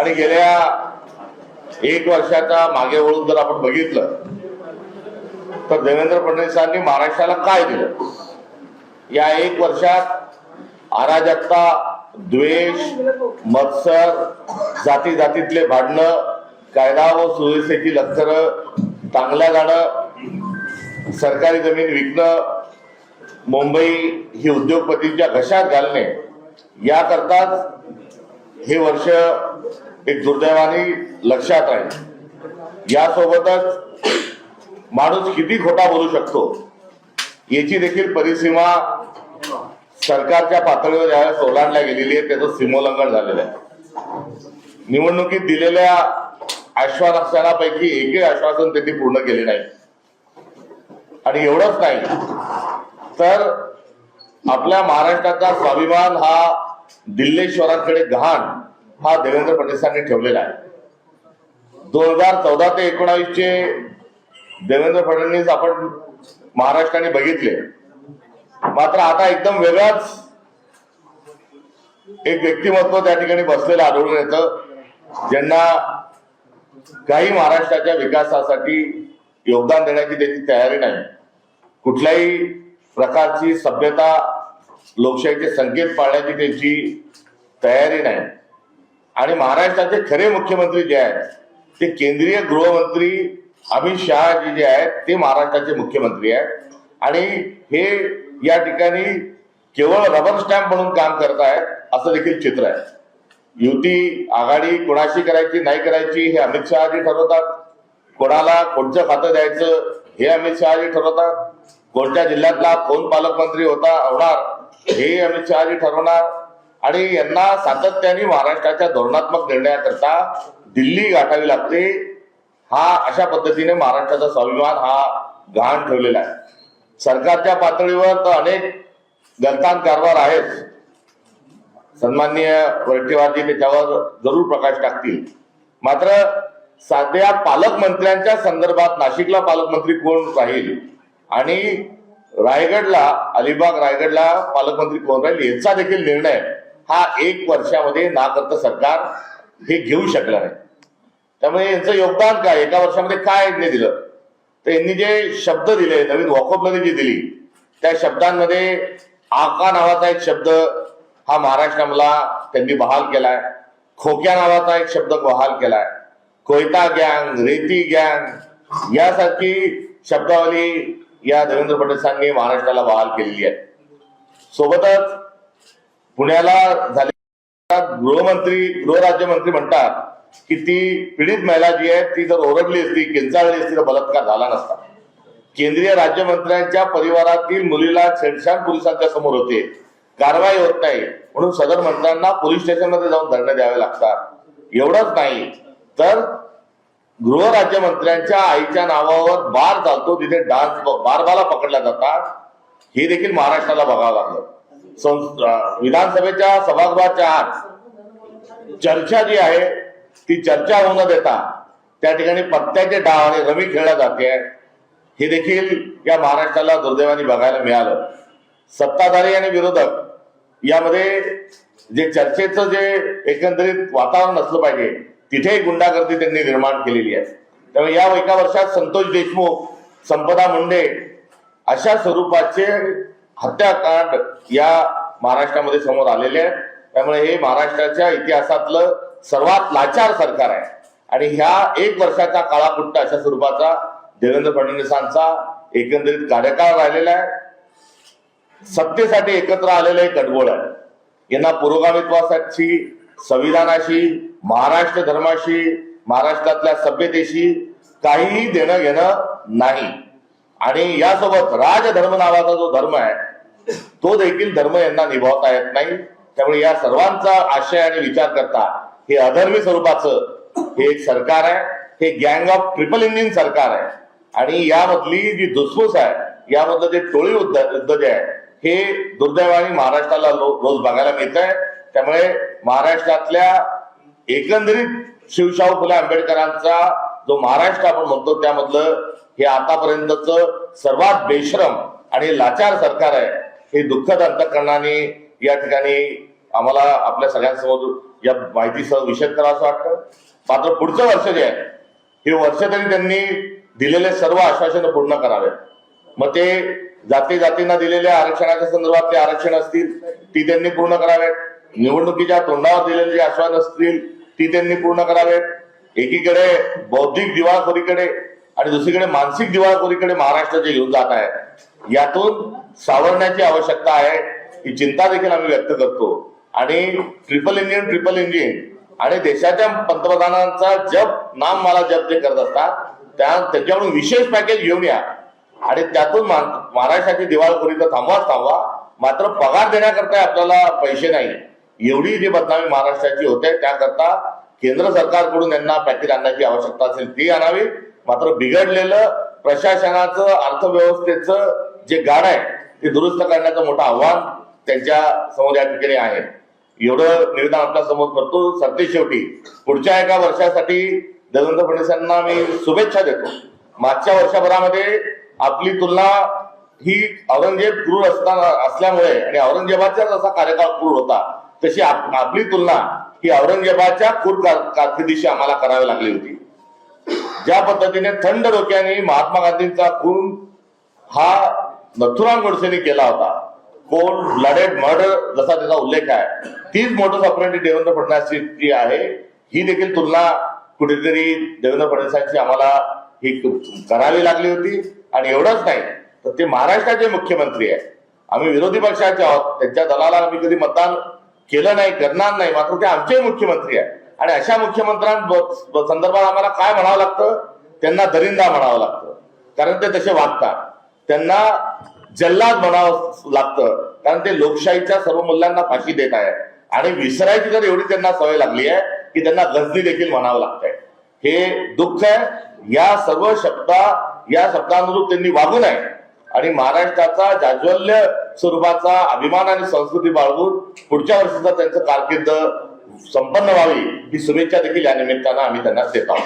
आणि गेल्या एक वर्षाच्या मागे वळून जर आपण बघितलं तर देवेंद्र फडणवीसांनी महाराष्ट्राला काय दिलं? या एक वर्षात अराजकता द्वेष मत्सर जाती जातीतले भांडणं कायदा व सुव्यवस्थेची लष्करं चांगल्या जाणं सरकारी जमीन विकणं मुंबई ही उद्योगपतींच्या घशात घालणे याकरताच हे वर्ष एक दुर्दैवाने लक्षात राहील. यासोबतच माणूस किती खोटा बोलू शकतो याची देखील परिसीमा सरकारच्या पातळीवर ज्यावेळेस ओलांडल्या गेलेली आहे त्याचं सीमोल्लंघन झालेलं आहे. निवडणुकीत दिलेल्या आश्वासनापैकी एकही आश्वासन त्यांनी पूर्ण केले नाही. आणि एवढंच नाही तर आपल्या महाराष्ट्राचा स्वाभिमान हा दिल्लेश्वरांकडे गहाण. हा देवेंद्र फडणवीसांनी ठेवलेला आहे. दोन हजार चौदा ते एकोणावीसचे देवेंद्र फडणवीस आपण महाराष्ट्राने बघितले. मात्र आता एकदम वेगळाच एक व्यक्तिमत्व त्या ठिकाणी बसलेलं आढळून येतं ज्यांना काही महाराष्ट्राच्या विकासासाठी योगदान देण्याची त्याची तयारी नाही. कुठल्याही प्रकारची सभ्यता लोकशाहीचे संकेत पाळण्याची त्यांची तयारी नाही. आणि महाराष्ट्राचे खरे मुख्यमंत्री जे आहेत ते केंद्रीय गृहमंत्री अमित शहाजी जे आहेत ते महाराष्ट्राचे मुख्यमंत्री आहेत. आणि हे या ठिकाणी केवळ रबर स्टॅम्प म्हणून काम करत आहेत असं देखील चित्र आहे. युती आघाडी कोणाशी करायची नाही करायची हे अमित शहाजी ठरवतात. कोणाला कोणतं खातं द्यायचं हे अमित शहाजी ठरवतात. कोणत्या जिल्ह्यातला कोण पालकमंत्री होता होणार हे अमित शहाजी ठरवणार. आणि यांना सातत्याने महाराष्ट्राच्या धोरणात्मक निर्णयाकरता दिल्ली गाठावी लागते. हा अशा पद्धतीने महाराष्ट्राचा स्वाभिमान हा गहाण ठेवलेला आहे. सरकारच्या पातळीवर तर अनेक गलतान कारभार आहेत. सन्माननीय वरठेवारजी त्याच्यावर जरूर प्रकाश टाकतील. मात्र सध्या पालकमंत्र्यांच्या संदर्भात नाशिकला पालकमंत्री कोण राहील आणि रायगडला अलिबाग रायगडला पालकमंत्री कोण राहील याचा देखील निर्णय हा एक वर्षामध्ये ना करता सरकार हे घेऊ शकलं नाही. त्यामुळे यांचं योगदान काय? एका वर्षामध्ये काय यांनी दिलं? तर यांनी जे शब्द दिले नवीन वॉकअपमध्ये जी दिली त्या शब्दांमध्ये आका नावाचा एक शब्द हा महाराष्ट्राला त्यांनी बहाल केलाय. खोक्या नावाचा एक शब्द बहाल केलाय. कोयता गँग रेती गँग यासारखी शब्दावली या देवेंद्र फडणवीसांनी महाराष्ट्राला बहाल केलेली आहे. सोबतच पुण्याला झाले. गृहमंत्री गृहराज्यमंत्री म्हणतात की ती पीडित महिला जी आहे ती जर ओरडली असती किंचाळली असती तर बलात्कार झाला नसता. केंद्रीय राज्यमंत्र्यांच्या परिवारातील मुलीला छेडछाड पोलिसांच्या समोर होते. कारवाई होत नाही. म्हणून सदर मंत्र्यांना पोलीस स्टेशनमध्ये जाऊन धरणे द्यावे लागतात. एवढंच नाही तर गृह राज्यमंत्र्यांच्या आईच्या नावावर बार चालतो तिथे डान्स बारबाला पकडल्या जातात. हे देखील महाराष्ट्राला बघावं लागलं. विधानसभेच्या सभागृहाच्या आत चर्चा जी आहे ती चर्चा होऊ न देता त्या ठिकाणी पत्त्याचे डाव आणि रमी खेळल्या जाते. हे देखील या महाराष्ट्राला दुर्दैवाने बघायला मिळालं. सत्ताधारी आणि विरोधक यामध्ये जे चर्चेचं जे एकंदरीत वातावरण असलं पाहिजे तिथेही गुंडागर्दी त्यांनी निर्माण केलेली आहे. त्यामुळे या एका वर्षात संतोष देशमुख संपदा मुंडे अशा स्वरूपाचे हत्याकांड या महाराष्ट्रामध्ये समोर आलेले आहे त्यामुळे हे महाराष्ट्राच्या इतिहासातलं सर्वात लाचार सरकार आहे. आणि ह्या एक वर्षाचा काळापुट्ट अशा स्वरूपाचा देवेंद्र फडणवीसांचा एकंदरीत कार्यकाळ राहिलेला आहे. सत्तेसाठी एकत्र आलेलं एक गडबोळ आहे. यांना पुरोगामित्वासाठी संविधानाशी महाराष्ट्र धर्माशी महाराष्ट्रातल्या सभ्यतेशी काहीही देणं घेणं नाही. आणि यासोबत राजधर्म नावाचा जो धर्म आहे तो देखील धर्म यांना निभावता येत नाही. त्यामुळे या सर्वांचा आशय आणि विचार करता हे अधर्मी स्वरूपाचं हे एक सरकार आहे. हे गँग ऑफ ट्रिपल इंजिन सरकार आहे. आणि यामधली जी धुसफूस आहे यामधलं जे टोळी युद्ध जे आहे हे दुर्दैवाने महाराष्ट्राला रोज बघायला मिळत आहे त्यामुळे महाराष्ट्रातल्या एकंदरीत शिवशाहू फुले आंबेडकरांचा जो महाराष्ट्र आपण म्हणतो त्यामधलं हे आतापर्यंतच सर्वात बेश्रम आणि लाचार सरकार आहे हे दुःखद अंतकरणाने या ठिकाणी आम्हाला आपल्या सगळ्यांसमोर या माहितीसह विषद करावं वाटतं. मात्र पुढचं वर्ष जे आहे हे वर्ष तरी त्यांनी दिलेले सर्व आश्वासनं पूर्ण करावे. मग ते जाती जातींना दिलेल्या आरक्षणाच्या संदर्भातले आरक्षण असतील ती त्यांनी पूर्ण करावेत निवडणुकीच्या तोंडावर दिलेले जे आश्वासन असतील ती त्यांनी पूर्ण करावेत एकीकडे बौद्धिक दिवाळखोरीकडे आणि दुसरीकडे मानसिक दिवाळखोरीकडे महाराष्ट्र जे घेऊन जात आहे यातून सावरण्याची आवश्यकता आहे ही चिंता देखील आम्ही व्यक्त करतो. आणि ट्रिपल इंजिन ट्रिपल इंजिन आणि देशाच्या पंतप्रधानांचा जप नाम मला जप जे करत असतात त्या त्यांच्याकडून विशेष पॅकेज घेऊन या. आणि त्यातून मा- महाराष्ट्राची दिवाळखोरी तर थांबवाच थांबवा. मात्र पगार देण्याकरता आपल्याला पैसे नाही. एवढी जी बदनामी महाराष्ट्राची होते त्याकरता केंद्र सरकारकडून यांना पॅकेज आणण्याची आवश्यकता असेल ती आणावी. मात्र बिघडलेलं प्रशासनाचं अर्थव्यवस्थेचं जे गाड आहे ते दुरुस्त करण्याचं मोठं आव्हान त्यांच्यासमोर या ठिकाणी आहे. एवढं निवेदन आपल्यासमोर करतो. सरते शेवटी पुढच्या एका वर्षासाठी देवेंद्र फडणवीसांना मी शुभेच्छा देतो. मागच्या वर्षभरामध्ये आपली तुलना ही औरंगजेब क्रूर असताना असल्यामुळे आणि औरंगजेबाचा जसा कार्यकाळ क्रूर होता तशी आप- आपली तुलना ही औरंगजेबाच्या क्रूर कारकिर्दीशी आम्हाला करावी लागली होती. ज्या पद्धतीने थंड डोक्याने महात्मा गांधींचा खून हा नथुराम गोडसेने केला होता. कोण? ब्लडेड मर्डर जसा त्याचा उल्लेख आहे. तीच मोठं ऑपरेटी देवेंद्र फडणवीसची आहे ही देखील तुलना कुठेतरी देवेंद्र फडणवीसांची आम्हाला ही करावी लागली होती. आणि एवढंच नाही तर ते महाराष्ट्राचे मुख्यमंत्री आहे आम्ही विरोधी पक्षाचे आहोत. त्यांच्या दलाला आम्ही कधी मतदान केलं नाही करणार नाही. मात्र ते आमचे मुख्यमंत्री आहे आणि अशा मुख्यमंत्र्यां संदर्भात आम्हाला काय म्हणावं लागतं? त्यांना दरिंदा म्हणावं लागतं. कारण ते तसे वागतात. त्यांना जल्लाद म्हणावं लागतं. कारण ते लोकशाहीच्या सर्व मूल्यांना फाशी देत आहे आणि विसरायची तर एवढी त्यांना सवय लागली आहे की त्यांना गजनी देखील म्हणावं लागतंय. हे दुःख आहे. या सर्व शब्दा या शब्दानुरूप त्यांनी वागू नये. आणि महाराष्ट्राचा जाज्वल्य स्वरूपाचा अभिमान आणि संस्कृती बाळगून पुढच्या वर्षीचा त्यांचं कारकीर्द संपन्न व्हावी ही शुभेच्छा देखील या निमित्तानं आम्ही त्यांना देत आहोत.